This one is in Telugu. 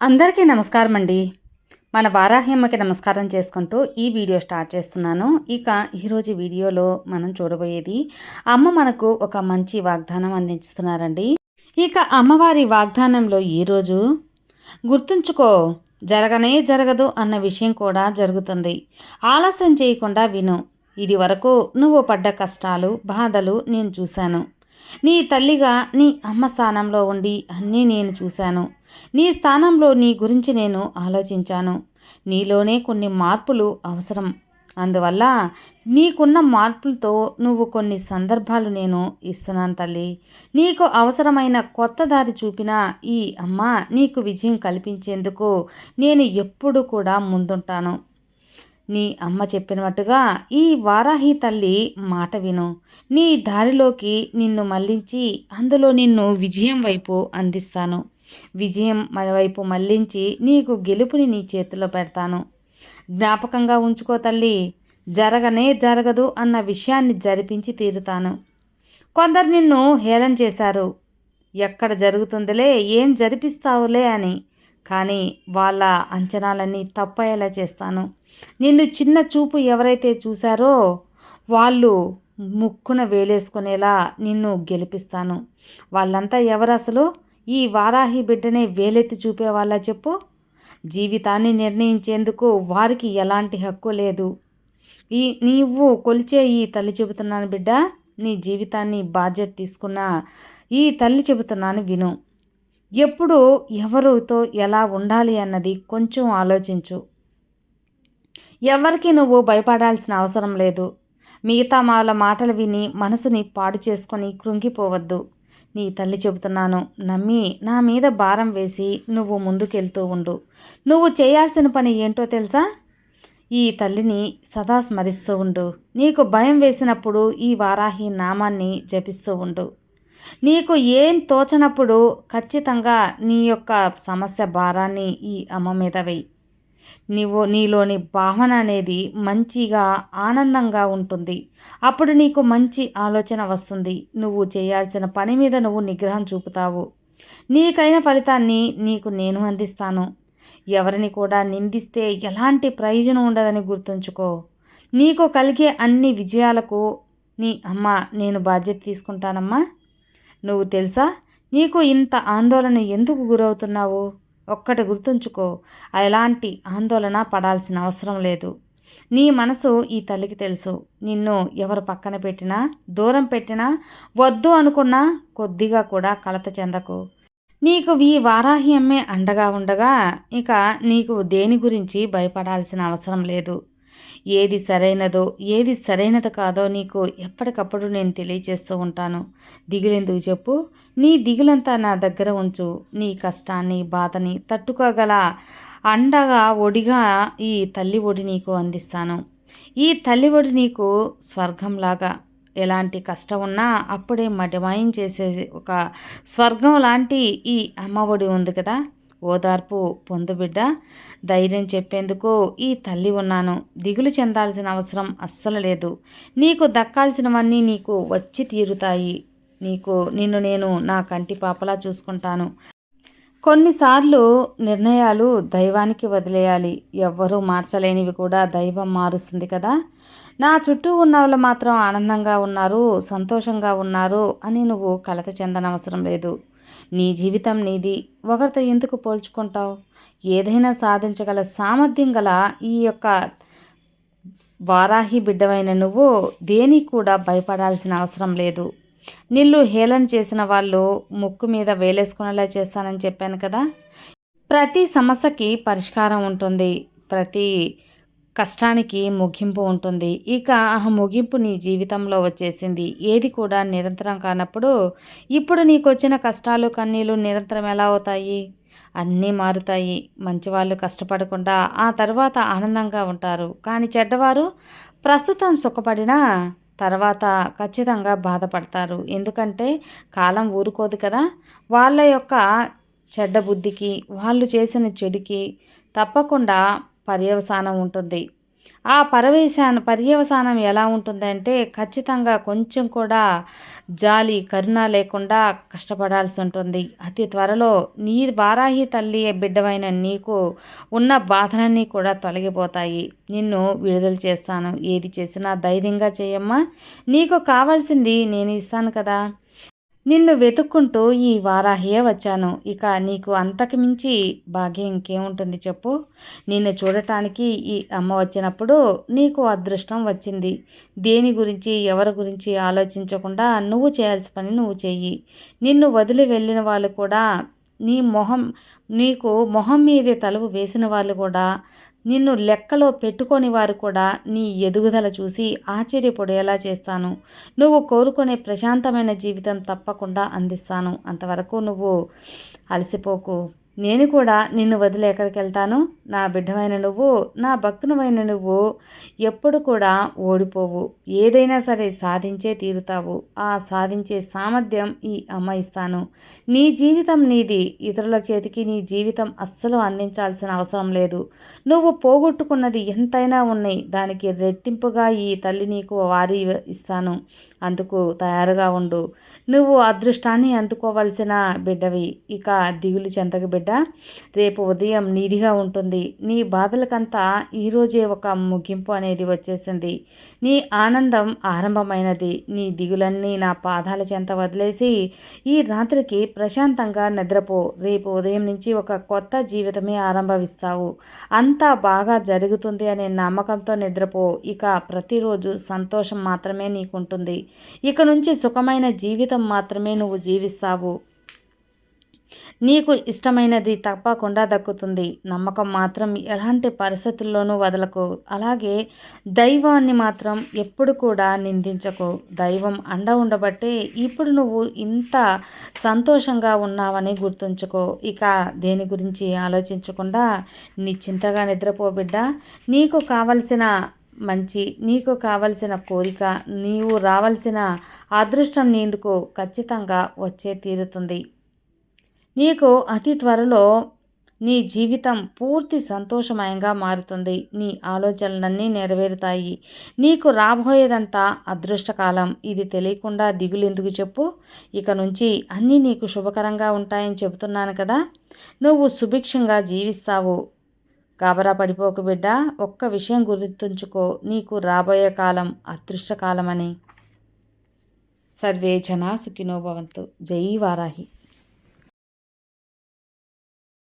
అందరికీ నమస్కారం అండి మన వారాహ్యమ్మకి నమస్కారం చేసుకుంటూ ఈ వీడియో స్టార్ట్ చేస్తున్నాను. ఇక ఈరోజు వీడియోలో మనం చూడబోయేది అమ్మ మనకు ఒక మంచి వాగ్దానం అందిస్తున్నారండి. ఇక అమ్మవారి వాగ్దానంలో ఈరోజు గుర్తుంచుకో జరగనే జరగదు అన్న విషయం కూడా జరుగుతుంది. ఆలస్యం చేయకుండా విను. ఇది వరకు నువ్వు పడ్డ కష్టాలు బాధలు నేను చూశాను. నీ తల్లిగా నీ అమ్మ స్థానంలో ఉండి అన్నీ నేను చూశాను. నీ స్థానంలో నీ గురించి నేను ఆలోచించాను. నీలోనే కొన్ని మార్పులు అవసరం. అందువల్ల నీకున్న మార్పులతో నువ్వు కొన్ని సందర్భాలు నేను ఇస్తున్నాను తల్లి. నీకు అవసరమైన కొత్త దారి చూపిన ఈ అమ్మ నీకు విజయం కల్పించేందుకు నేను ఎప్పుడు కూడా ముందుంటాను. నీ అమ్మ చెప్పినట్టుగా ఈ వారాహి తల్లి మాట విను. నీ దారిలోకి నిన్ను మళ్ళించి అందులో నిన్ను విజయం వైపు అందిస్తాను. విజయం వైపు మళ్ళించి నీకు గెలుపుని నీ చేతిలో పెడతాను. జ్ఞాపకంగా ఉంచుకో తల్లి. జరగనే జరగదు అన్న విషయాన్ని జరిపించి తీరుతాను. కొందరు నిన్ను హేళన చేశారు. ఎక్కడ జరుగుతుందిలే ఏం జరిపిస్తావులే అని కానీ వాళ్ళ అంచనాలన్నీ తప్పయ్యేలా చేస్తాను. నిన్ను చిన్న చూపు ఎవరైతే చూశారో వాళ్ళు ముక్కున వేలేసుకునేలా నిన్ను గెలిపిస్తాను. వాళ్ళంతా ఎవరు అసలు ఈ వారాహి బిడ్డనే వేలెత్తి చూపేవాళ్ళ చెప్పు? జీవితాన్ని నిర్ణయించేందుకు వారికి ఎలాంటి హక్కు లేదు. ఈ నీవు కొలిచే ఈ తల్లి చెబుతున్నాను బిడ్డ నీ జీవితాన్ని బాధ్యత తీసుకున్న ఈ తల్లి చెబుతున్నాను విను. ఎప్పుడు ఎవరితో ఎలా ఉండాలి అన్నది కొంచెం ఆలోచించు. ఎవరికి నువ్వు భయపడాల్సిన అవసరం లేదు. మిగతా వాళ్ళ మాటలు విని మనసుని పాడు చేసుకొని కృంగిపోవద్దు. నీ తల్లి చెబుతున్నాను నమ్మి నా మీద భారం వేసి నువ్వు ముందుకెళ్తూ ఉండు. నువ్వు చేయాల్సిన పని ఏంటో తెలుసా? ఈ తల్లిని సదా స్మరిస్తూ ఉండు. నీకు భయం వేసినప్పుడు ఈ వారాహి నామాన్ని జపిస్తూ ఉండు. నీకు ఏం తోచనప్పుడు ఖచ్చితంగా నీ యొక్క సమస్య భారాన్ని ఈ అమ్మ మీద వెయ్యి నీవు నీలోని భావన అనేది మంచిగా ఆనందంగా ఉంటుంది. అప్పుడు నీకు మంచి ఆలోచన వస్తుంది. నువ్వు చేయాల్సిన పని మీద నువ్వు నిగ్రహం చూపుతావు. నీకైన ఫలితాన్ని నీకు నేను అందిస్తాను. ఎవరిని కూడా నిందిస్తే ఎలాంటి ప్రయోజనం ఉండదని గుర్తుంచుకో. నీకు కలిగే అన్ని విజయాలకు నీ అమ్మ నేను బాధ్యత తీసుకుంటానమ్మా. నువ్వు తెలుసా? నీకు ఇంత ఆందోళన ఎందుకు గురవుతున్నావు? ఒక్కటి గుర్తుంచుకో ఎలాంటి ఆందోళన పడాల్సిన అవసరం లేదు. నీ మనసు ఈ తల్లికి తెలుసు. నిన్ను ఎవరు పక్కన పెట్టినా దూరం పెట్టినా వద్దు అనుకున్నా కొద్దిగా కూడా కలత చెందకు. నీకు ఈ వారాహి అమ్మే అండగా ఉండగా ఇక నీకు దేని గురించి భయపడాల్సిన అవసరం లేదు. ఏది సరైనదో ఏది సరైనది కాదో నీకు ఎప్పటికప్పుడు నేను తెలియచేస్తూ ఉంటాను. దిగులెందుకు చెప్పు? నీ దిగులంతా నా దగ్గర ఉంచు. నీ కష్టాన్ని బాధని తట్టుకోగల అండగా ఒడిగా ఈ తల్లి ఒడి నీకు అందిస్తాను. ఈ తల్లి ఒడి నీకు స్వర్గంలాగా. ఎలాంటి కష్టం ఉన్నా అప్పుడే మటిమాయం చేసే ఒక స్వర్గం లాంటి ఈ అమ్మ ఒడి ఉంది కదా? ఓదార్పు పొందుబిడ్డ. ధైర్యం చెప్పేందుకు ఈ తల్లి ఉన్నాను. దిగులు చెందాల్సిన అవసరం అస్సలు లేదు. నీకు దక్కాల్సినవన్నీ నీకు వచ్చి తీరుతాయి. నీకు నిన్ను నేను నా కంటి పాపలా చూసుకుంటాను. కొన్నిసార్లు నిర్ణయాలు దైవానికి వదిలేయాలి. ఎవ్వరూ మార్చలేనివి కూడా దైవం మారుస్తుంది కదా. నా చుట్టూ ఉన్న వాళ్ళు మాత్రం ఆనందంగా ఉన్నారు సంతోషంగా ఉన్నారు అని నువ్వు కలత చెందనవసరం లేదు. నీ జీవితం నీది. ఒకరితో ఎందుకు పోల్చుకుంటావు? ఏదైనా సాధించగల సామర్థ్యం గల ఈ యొక్క వారాహి బిడ్డవైన నువ్వు దేనికి కూడా భయపడాల్సిన అవసరం లేదు. నిల్లు హేళన చేసిన వాళ్ళు ముక్కు మీద వేలేసుకునేలా చేస్తానని చెప్పాను కదా? ప్రతి సమస్యకి పరిష్కారం ఉంటుంది. ప్రతి కష్టానికి ముగింపు ఉంటుంది. ఇక ఆ ముగింపు నీ జీవితంలో వచ్చేసింది. ఏది కూడా నిరంతరం కానప్పుడు ఇప్పుడు నీకు వచ్చిన కష్టాలు కన్నీళ్ళు నిరంతరం ఎలా అవుతాయి? అన్నీ మారుతాయి. మంచివాళ్ళు కష్టపడకుండా ఆ తర్వాత ఆనందంగా ఉంటారు. కానీ చెడ్డవారు ప్రస్తుతం సుఖపడినా తర్వాత ఖచ్చితంగా బాధపడతారు. ఎందుకంటే కాలం ఊరుకోదు కదా. వాళ్ళ యొక్క చెడ్డ బుద్ధికి వాళ్ళు చేసిన చెడుకి తప్పకుండా పర్యవసానం ఉంటుంది. ఆ పరవేశాన పర్యవసానం ఎలా ఉంటుందంటే ఖచ్చితంగా కొంచెం కూడా జాలి కరుణ లేకుండా కష్టపడాల్సి ఉంటుంది. అతి త్వరలో నీ వారాహి తల్లి బిడ్డవైన నీకు ఉన్న బాధలన్నీ కూడా తొలగిపోతాయి. నిన్ను విడుదల చేస్తాను. ఏది చేసినా ధైర్యంగా చేయమ్మా. నీకు కావాల్సింది నేను ఇస్తాను కదా. నిన్ను వెతుక్కుంటూ ఈ వారాహియే వచ్చాను. ఇక నీకు అంతకు మించి భాగ్యం ఇంకేముంటుంది చెప్పు. నిన్ను చూడటానికి ఈ అమ్మ వచ్చినప్పుడు నీకు అదృష్టం వచ్చింది. దేని గురించి ఎవరి గురించి ఆలోచించకుండా నువ్వు చేయాల్సిన పని నువ్వు చెయ్యి. నిన్ను వదిలి వెళ్ళిన వాళ్ళు కూడా నీ మొహం నీకు మొహం మీదే తలుపు వేసిన వాళ్ళు కూడా నిన్ను లెక్కలో పెట్టుకొని వారు కూడా నీ ఎదుగుదల చూసి ఆశ్చర్యపడేలా చేస్తాను. నువ్వు కోరుకునే ప్రశాంతమైన జీవితం తప్పకుండా అందిస్తాను. అంతవరకు నువ్వు అలసిపోకు. నేను కూడా నిన్ను వదిలి ఎక్కడికి వెళ్తాను? నా బిడ్డమైన నువ్వు నా భక్తునమైన నువ్వు ఎప్పుడు కూడా ఓడిపోవు. ఏదైనా సరే సాధించే తీరుతావు. ఆ సాధించే సామర్థ్యం ఈ అమ్మ ఇస్తాను. నీ జీవితం నీది. ఇతరుల చేతికి నీ జీవితం అస్సలు అందించాల్సిన అవసరం లేదు. నువ్వు పోగొట్టుకున్నది ఎంతైనా ఉన్నాయి. దానికి రెట్టింపుగా ఈ తల్లి నీకు వారి ఇస్తాను. అందుకు తయారుగా ఉండు. నువ్వు అదృష్టాన్ని అందుకోవలసిన బిడ్డవి. ఇక దిగులు చెంతకు బిడ్డ రేపు ఉదయం నీదిగా ఉంటుంది. నీ బాధలకంతా ఈరోజే ఒక ముగింపు అనేది వచ్చేసింది. నీ ఆనందం ఆరంభమైనది. నీ దిగులన్నీ నా పాదాల చెంత వదిలేసి ఈ రాత్రికి ప్రశాంతంగా నిద్రపో. రేపు ఉదయం నుంచి ఒక కొత్త జీవితమే ఆరంభవిస్తావు. అంతా బాగా జరుగుతుంది అనే నమ్మకంతో నిద్రపో. ఇక ప్రతిరోజు సంతోషం మాత్రమే నీకుంటుంది. ఇక నుంచి సుఖమైన జీవితం మాత్రమే నువ్వు జీవిస్తావు. నీకు ఇష్టమైనది తప్పకుండా దక్కుతుంది. నమ్మకం మాత్రం ఎలాంటి పరిస్థితుల్లోనూ వదలకు. అలాగే దైవాన్ని మాత్రం ఎప్పుడు కూడా నిందించకు. దైవం అండ ఉండబట్టే ఇప్పుడు నువ్వు ఇంత సంతోషంగా ఉన్నావని గుర్తుంచుకో. ఇక దేని గురించి ఆలోచించకుండా నిశ్చింతగా చింతగా బిడ్డ. నీకు కావలసిన మంచి నీకు కావలసిన కోరిక నీవు రావాల్సిన అదృష్టం నీకు ఖచ్చితంగా వచ్చే తీరుతుంది. నీకు అతి త్వరలో నీ జీవితం పూర్తి సంతోషమయంగా మారుతుంది. నీ ఆలోచనలన్నీ నెరవేరుతాయి. నీకు రాబోయేదంతా అదృష్టకాలం. ఇది తెలియకుండా దిగులెందుకు చెప్పు? ఇక నుంచి అన్నీ నీకు శుభకరంగా ఉంటాయని చెబుతున్నాను కదా? నువ్వు సుభిక్షంగా జీవిస్తావు. గాబరా పడిపోకు బిడ్డ. ఒక్క విషయం గుర్తుంచుకో. నీకు రాబోయే కాలం అదృష్టకాలమని. సర్వే జనా సుఖినోభవంతు జై వారాహి.